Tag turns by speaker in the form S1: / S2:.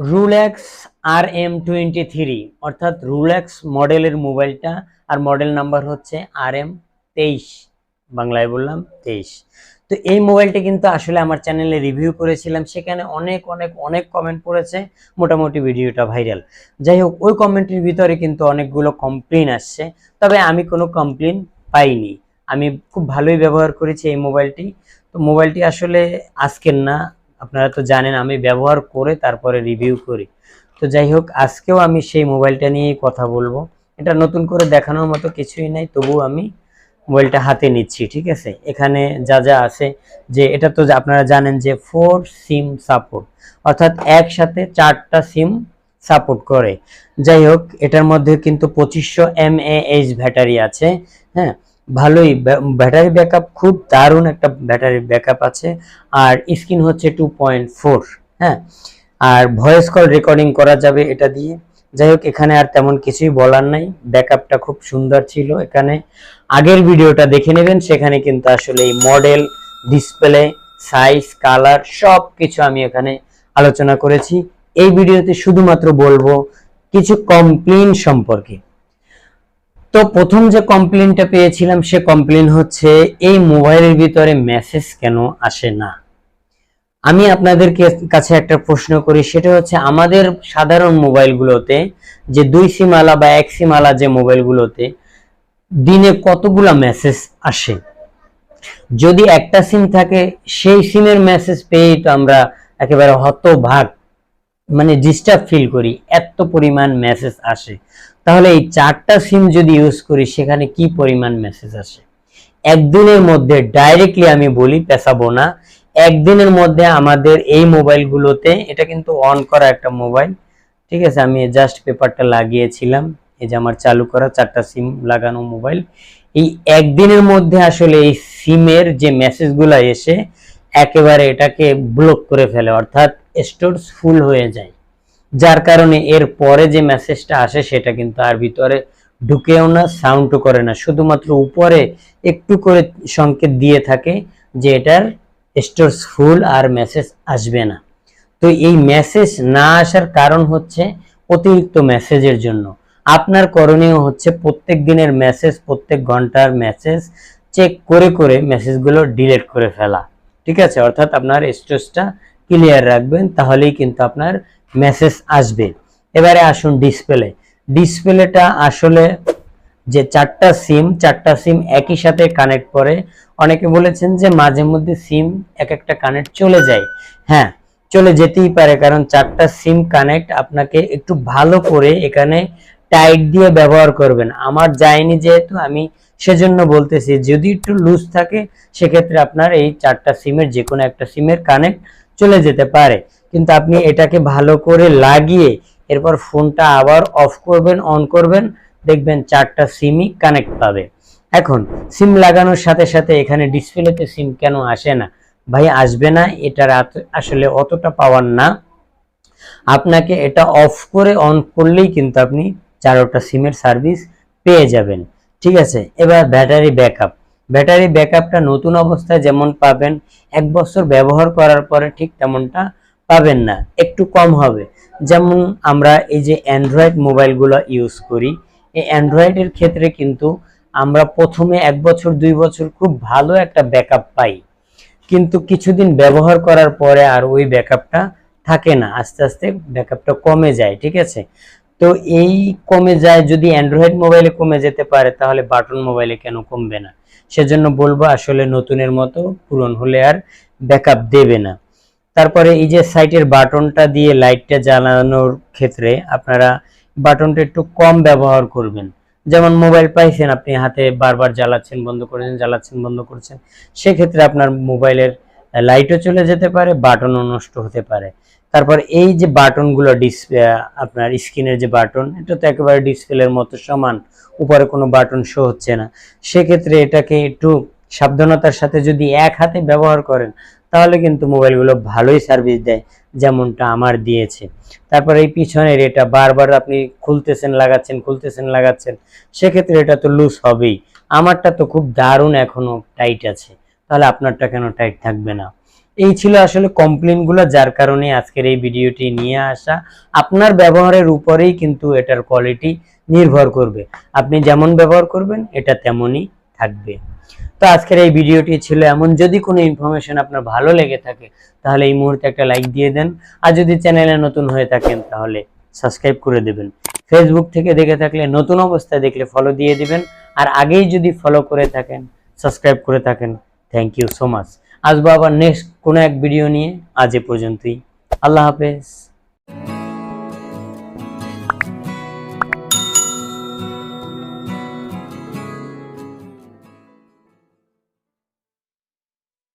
S1: Rolex R M twenty three অর্থাৎ Rolex মডেলের মোবাইলটা আর মডেল নাম্বার হচ্ছে আর এম তেইশ বাংলায় বললাম তেইশ তো এই মোবাইলটা কিন্তু আসলে আমার চ্যানেলে রিভিউ করেছিলাম, সেখানে অনেক অনেক অনেক কমেন্ট পড়েছে, মোটামুটি ভিডিওটা ভাইরাল যাই হোক, ওই কমেন্টের ভিতরে কিন্তু অনেকগুলো কমপ্লেন আসছে, তবে আমি কোনো কমপ্লেন পাইনি। আমি খুব ভালোই ব্যবহার করেছি এই মোবাইলটি তো মোবাইলটি আসলে আজকের না আপনারা তো জানেন আমি ব্যবহার করে তারপরে রিভিউ করি। তো যাই হোক, আজকেও আমি সেই মোবাইলটা নিয়েই কথা বলব। এটা নতুন করে দেখানোর মতো কিছুই নাই তবু আমি মোবাইলটা হাতে নিচ্ছি, ঠিক আছে? এখানে যা যা আছে, যে এটা তো আপনারা জানেন যে ফোর সিম সাপোর্ট অর্থাৎ একসাথে চারটা সিম সাপোর্ট করে। যাই হোক, এটার মধ্যে কিন্তু পঁচিশশো এম ব্যাটারি আছে হ্যাঁ? ভালোই ব্যাটারি ব্যাকআপ খুব দারুণ একটা ব্যাটারি ব্যাকআপ আছে। আর স্ক্রিন হচ্ছে টু পয়েন্ট ফোর হ্যাঁ? আর ভয়েস কল রেকর্ডিং করা যাবে এটা দিয়ে। যাই হোক, এখানে আর তেমন কিছুই বলার নাই। ব্যাকআপটা খুব সুন্দর ছিল এখানে। আগের ভিডিওটা দেখে নেবেন, সেখানে কিন্তু আসলে এই মডেল ডিসপ্লে সাইজ কালার সব কিছু আমি এখানে আলোচনা করেছি। এই ভিডিওতে শুধুমাত্র বলব, কিছু কমপ্লেন সম্পর্কে। তো প্রথম যে কমপ্লেনটা পেয়েছিলাম, সে কমপ্লেন হচ্ছে, এই মোবাইলের ভিতরে মেসেজ কেন আসে না? আমি আপনাদের কাছে একটা প্রশ্ন করি, সেটা হচ্ছে আমাদের সাধারণ মোবাইলগুলোতে যে দুই সিম আলা বা এক সিম আলা যে মোবাইলগুলোতে দিনে কতগুলা মেসেজ আসে? যদি একটা সিম থাকে, সেই সিমের মেসেজ পেয়েই তো আমরা একেবারে হতভাগ মানে ডিস্টার্ব ফিল করি, এত পরিমাণ মেসেজ আসে। তাহলে এই চারটা সিম যদি ইউজ করি, সেখানে কি পরিমাণ মেসেজ আসে? একদিনের মধ্যে ডাইরেক্টলি আমি বলি, পেশাবো না। একদিনের মধ্যে আমাদের এই মোবাইলগুলোতে এটা কিন্তু অন করা একটা মোবাইল ঠিক আছে? আমি জাস্ট পেপারটা লাগিয়েছিলাম, এই যে আমার চালু করা চারটা সিম লাগানো মোবাইল এই একদিনের মধ্যে আসলে এই সিমের যে মেসেজগুলো এসে, একেবারে এটাকে ব্লক করে ফেলে। অর্থাৎ স্টোরস ফুল হয়ে যায়। যার কারণে এর পরে যে মেসেজটা আসে, সেটা কিন্তু আর ভিতরে ঢুকেও না সাউন্ডও করে না। শুধুমাত্র উপরে একটু করে সংকেত দিয়ে থাকে যে এটার স্টোরস ফুল আর মেসেজ আসবে না। তো এই মেসেজ না আসার কারণ হচ্ছে অতিরিক্ত মেসেজের জন্য। আপনার করণীয় হচ্ছে প্রত্যেক দিনের মেসেজ প্রত্যেক ঘণ্টার মেসেজ চেক করে করে মেসেজগুলো ডিলিট করে ফেলা। ঠিক আছে? অর্থাৎ আপনার স্টোরেজটা ক্লিয়ার রাখবেন, তাহলেই কিন্তু আপনার মেসেজ আসবে। এবারে আসুন ডিসপ্লে ডিসপ্লেটা আসলে যে চারটা সিম চারটা সিম একই সাথে কানেক্ট করে, অনেকে বলেছেন যে মাঝে মধ্যে সিম এক একটা কানেক্ট চলে যায়। হ্যাঁ চলে যেতেই পারে, কারণ চারটা সিম কানেক্ট আপনাকে একটু ভালো করে এখানে টাইট দিয়ে ব্যবহার করবেন। আমার যায়নি যেহেতু, আমি সেজন্য বলতেছি, যদি একটু লুজ থাকে, সেক্ষেত্রে আপনার এই চারটা সিমের যে কোনো একটা সিমের কানেক্ট চলে যেতে পারে। কিন্তু আপনি এটাকে ভালো করে লাগিয়ে এরপর ফোনটা আবার অফ করবেন, অন করবেন, দেখবেন চারটা সিমই কানেক্ট পাবে। এখন সিম লাগানোর সাথে সাথে এখানে ডিসপ্লেতে সিম কেন আসে না? ভাই, আসবে না এটার আসলে অতটা পাওয়ার না। আপনাকে এটা অফ করে অন করলেই কিন্তু আপনি চারোটা সিমের সার্ভিস পেয়ে যাবেন। ঠিক আছে? এবার ব্যাটারি ব্যাকআপ ব্যাটারি ব্যাকআপটা নতুন অবস্থায় যেমন পাবেন, এক বছর ব্যবহার করার পরে ঠিক তেমনটা পাবেন না, একটু কম হবে। যেমন আমরা এই যে অ্যান্ড্রয়েড মোবাইলগুলো ইউজ করি, এই অ্যান্ড্রয়েডের ক্ষেত্রে কিন্তু আমরা প্রথমে এক বছর, দুই বছর খুব ভালো একটা ব্যাকআপ পাই। কিন্তু কিছুদিন ব্যবহার করার পরে আর ওই ব্যাকআপটা থাকে না, আস্তে আস্তে ব্যাকআপটা কমে যায়, ঠিক আছে? তো এই কমে যায়, যদি অ্যান্ড্রয়েড মোবাইলে কমে যেতে পারে, তাহলে বাটন মোবাইলে কেন কমবে না? সেজন্য বলব আসলে নতুনের মতো পূরণ হলে আর ব্যাকআপ দেবে না। তারপরে এই যে সাইটের বাটনটা দিয়ে লাইটটা জ্বালানোর ক্ষেত্রে আপনারা বাটনটা একটু কম ব্যবহার করবেন। যেমন মোবাইল পাইছেন, আপনি হাতে বারবার জ্বালাচ্ছেন, বন্ধ করেছেন, জ্বালাচ্ছেন, বন্ধ করছেন, সেক্ষেত্রে আপনার মোবাইলের লাইটও চলে যেতে পারে বাটনও নষ্ট হতে পারে। তারপর এই যে বাটনগুলো ডিসপ্লে আপনার স্ক্রিনের যে বাটন, এটা তো একেবারে ডিসপ্লের মতো সমান, উপরে কোনো বাটন শো হচ্ছে না। সেক্ষেত্রে এটাকে একটু সাবধানতার সাথে যদি এক হাতে ব্যবহার করেন, তাহলে কিন্তু মোবাইলগুলো ভালোই সার্ভিস দেয়, যেমনটা আমার দিয়েছে। তারপর এই পিছনের এটা বারবার আপনি খুলতেছেন, লাগাচ্ছেন খুলতেছেন, লাগাচ্ছেন, সেক্ষেত্রে এটা তো লুজ হবেই। আমারটা তো খুব দারুণ এখনও টাইট আছে। তাহলে আপনারটা কেন টাইট থাকবে না? এই ছিল আসলে কমপ্লেনগুলো, যার কারণে আজকের এই ভিডিওটি নিয়ে আসা। আপনার ব্যবহারের উপরেই কিন্তু এটার কোয়ালিটি নির্ভর করবে। আপনি যেমন ব্যবহার করবেন, এটা তেমনই থাকবে। তো আজকের এই ভিডিওটি ছিল এমন। যদি কোনো ইনফরমেশন আপনার ভালো লেগে থাকে, তাহলে এই মুহূর্তে একটা লাইক দিয়ে দেন। আর যদি চ্যানেলে নতুন হয়ে থাকেন, তাহলে সাবস্ক্রাইব করে দেবেন। ফেসবুক থেকে দেখে থাকলে, নতুন অবস্থায় দেখলে ফলো দিয়ে দিবেন। আর আগেই যদি ফলো করে থাকেন সাবস্ক্রাইব করে থাকেন। থ্যাংক ইউ সো মাচ আসব আবার নেক্সট কোনো এক ভিডিও নিয়ে। আজ এ পর্যন্তই। আল্লাহ হাফেজ।